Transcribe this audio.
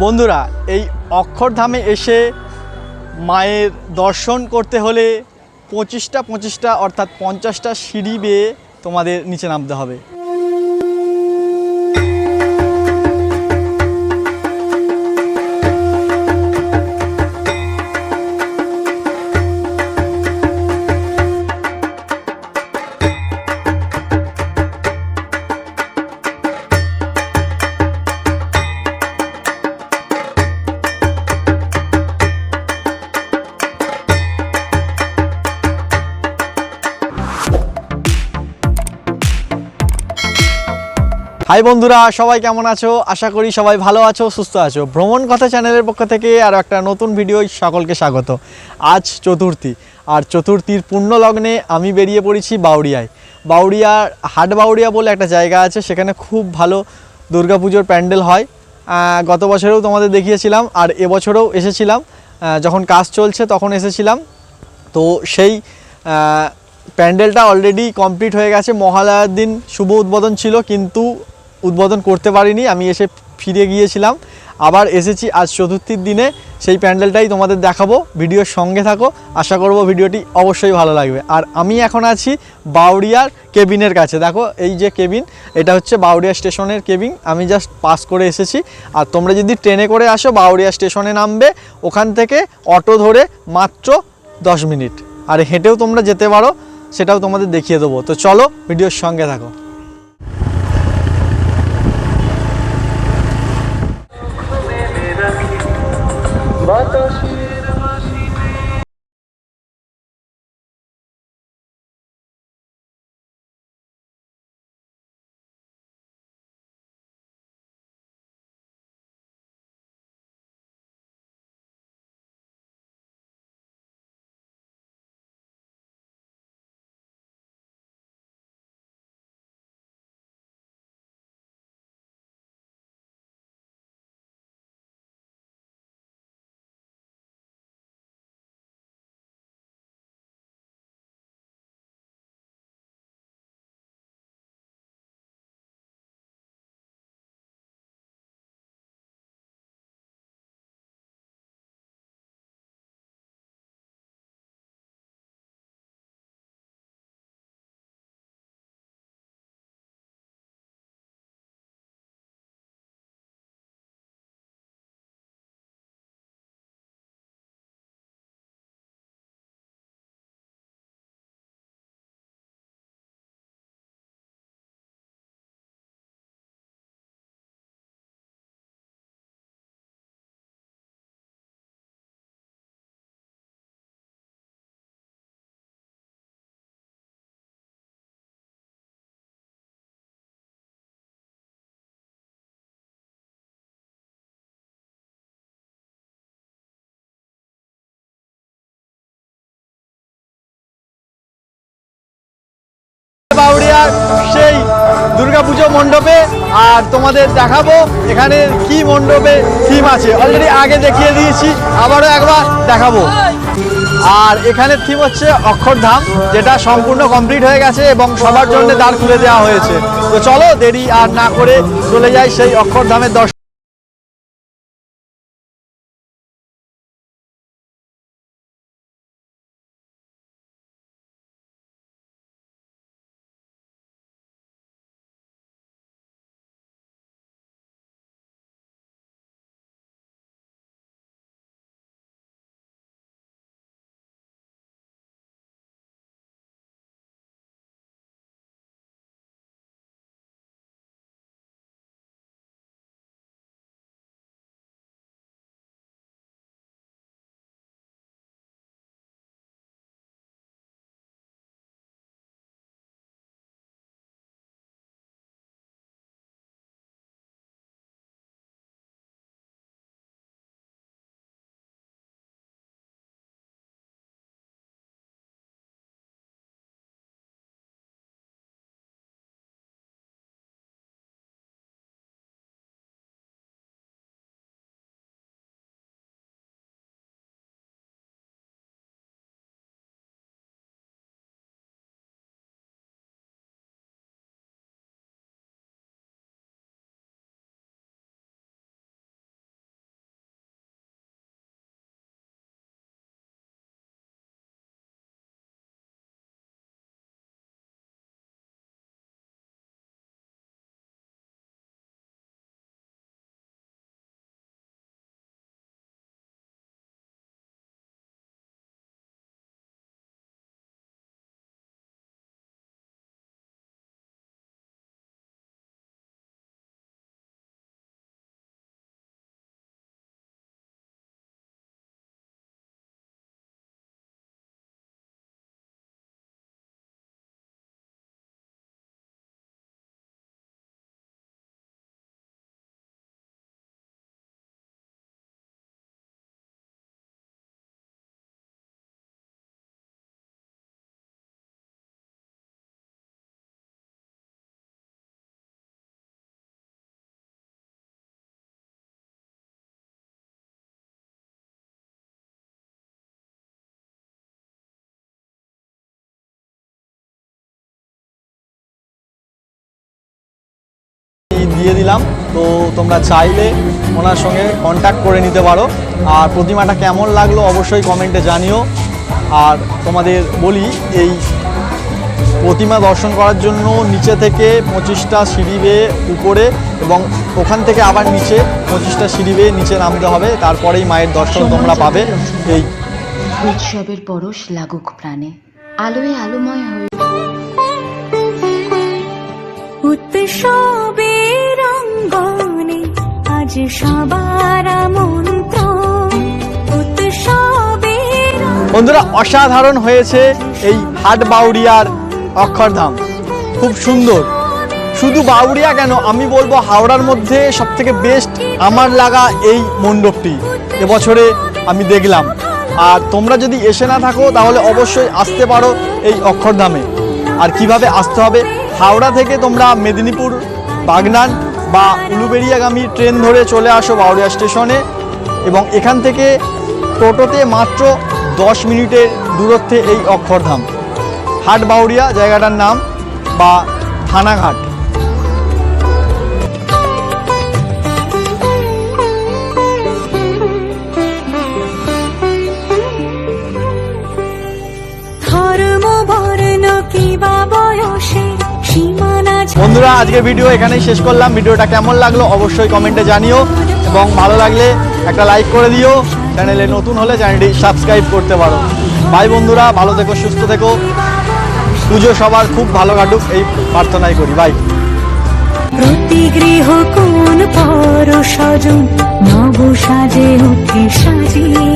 বন্ধুরা, এই অক্ষরধামে এসে মায়ের দর্শন করতে হলে পঁচিশটা পঁচিশটা অর্থাৎ পঞ্চাশটা সিঁড়ি বেয়ে তোমাদের নিচে নামতে হবে। হাই বন্ধুরা, সবাই কেমন আছো? আশা করি সবাই ভালো আছো, সুস্থ আছো। ভ্রমণ কথা চ্যানেলের পক্ষ থেকে আর একটা নতুন ভিডিও সকলকে স্বাগত। আজ চতুর্থী, আর চতুর্থীর পূর্ণ লগ্নে আমি বেরিয়ে পড়েছি বাউরিয়ায় বাউরিয়ার হাট বাউরিয়া বলে একটা জায়গা আছে, সেখানে খুব ভালো দুর্গাপুজোর প্যান্ডেল হয়। গত বছরেও তোমাদের দেখিয়েছিলাম, আর এবছরেও এসেছিলাম। যখন কাজ চলছে তখন এসেছিলাম। তো সেই প্যান্ডেলটা অলরেডি কমপ্লিট হয়ে গেছে। মহালয়ার দিন শুভ উদ্বোধন ছিল, কিন্তু উদ্বোধন করতে পারিনি, আমি এসে ফিরে গিয়েছিলাম। আবার এসেছি আজ চতুর্থীর দিনে, সেই প্যান্ডেলটাই তোমাদের দেখাবো, ভিডিওর সঙ্গে থাকো, আশা করব ভিডিওটি অবশ্যই ভালো লাগবে। আর আমি এখন আছি বাউরিয়ার কেবিনের কাছে। দেখো, এই যে কেবিন, এটা হচ্ছে বাউরিয়া স্টেশনের কেবিন, আমি জাস্ট পাস করে এসেছি। আর তোমরা যদি ট্রেনে করে আসো বাউরিয়া স্টেশনে নামবে, ওখান থেকে অটো ধরে মাত্র দশ মিনিট। আর হেঁটেও তোমরা যেতে পারো, সেটাও তোমাদের দেখিয়ে দেবো। তো চলো, ভিডিওর সঙ্গে থাকো। বাউরিয়ার সেই দুর্গাপুজো মণ্ডপে আর তোমাদের দেখাবো এখানে কি মণ্ডপে থিম আছে। অলরেডি আগে দেখিয়ে দিয়েছি, আবারও একবার দেখাবো। আর এখানে থিম হচ্ছে অক্ষরধাম, যেটা সম্পূর্ণ কমপ্লিট হয়ে গেছে এবং সবার জন্য দ্বার খুলে দেওয়া হয়েছে। তো চলো দেরি আর না করে চলে যাই সেই অক্ষরধামের দর্শন দিয়ে দিলাম। তো তোমরা চাইলে ওনার সঙ্গে কন্ট্যাক্ট করে নিতে পারো। আর প্রতিমাটা কেমন লাগল অবশ্যই কমেন্টে জানিও। আর তোমাদের বলি এই প্রতিমা দর্শন করার জন্য নিচে থেকে পঁচিশটা সিঁড়ি বেয়ে উপরে এবং ওখান থেকে আবার নিচে পঁচিশটা সিঁড়ি বেয়ে নিচে নামতে হবে। তারপরেই মায়ের দর্শন তোমরা পাবে। এই উৎসবের পরশ লাগুক প্রাণে আলোয় আলোময় হয়ে অঙ্গনে বন্ধুরা, অসাধারণ হয়েছে এই হাট বাউরিয়ার অক্ষরধাম। খুব সুন্দর। শুধু বাউরিয়া কেন, আমি বলব হাওড়ার মধ্যে সবথেকে বেস্ট আমার লাগা এই মণ্ডপটি। এবছরে আমি দেখলাম। আর তোমরা যদি এসে না থাকো, তাহলে অবশ্যই আসতে পারো এই অক্ষরধামে। আর কীভাবে আসতে হবে? হাওড়া থেকে তোমরা মেদিনীপুর, বাগনান বা উলুবেড়িয়াগামী ট্রেন ধরে চলে আসো বাউরিয়া স্টেশনে এবং এখান থেকে টোটোতে মাত্র দশ মিনিটের দূরত্বে এই অক্ষরধাম। হাট বাউরিয়া জায়গাটার নাম বা থানাঘাট। বন্ধুরা আজকের ভিডিও এখানেই শেষ করলাম। ভিডিওটা কেমন লাগল অবশ্যই কমেন্টে জানিও এবং ভালো লাগলে একটা লাইক করে দিও। চ্যানেলে নতুন হলে চ্যানেলটি সাবস্ক্রাইব করতে পারো। ভাই বন্ধুরা, ভালো থেকো, সুস্থ থেকো। পুজো সবার খুব ভালো কাটুক, এই প্রার্থনাই করি। বাই প্রতি গৃহ কোন পর সজন নব সাজে উঠে সাজিয়ে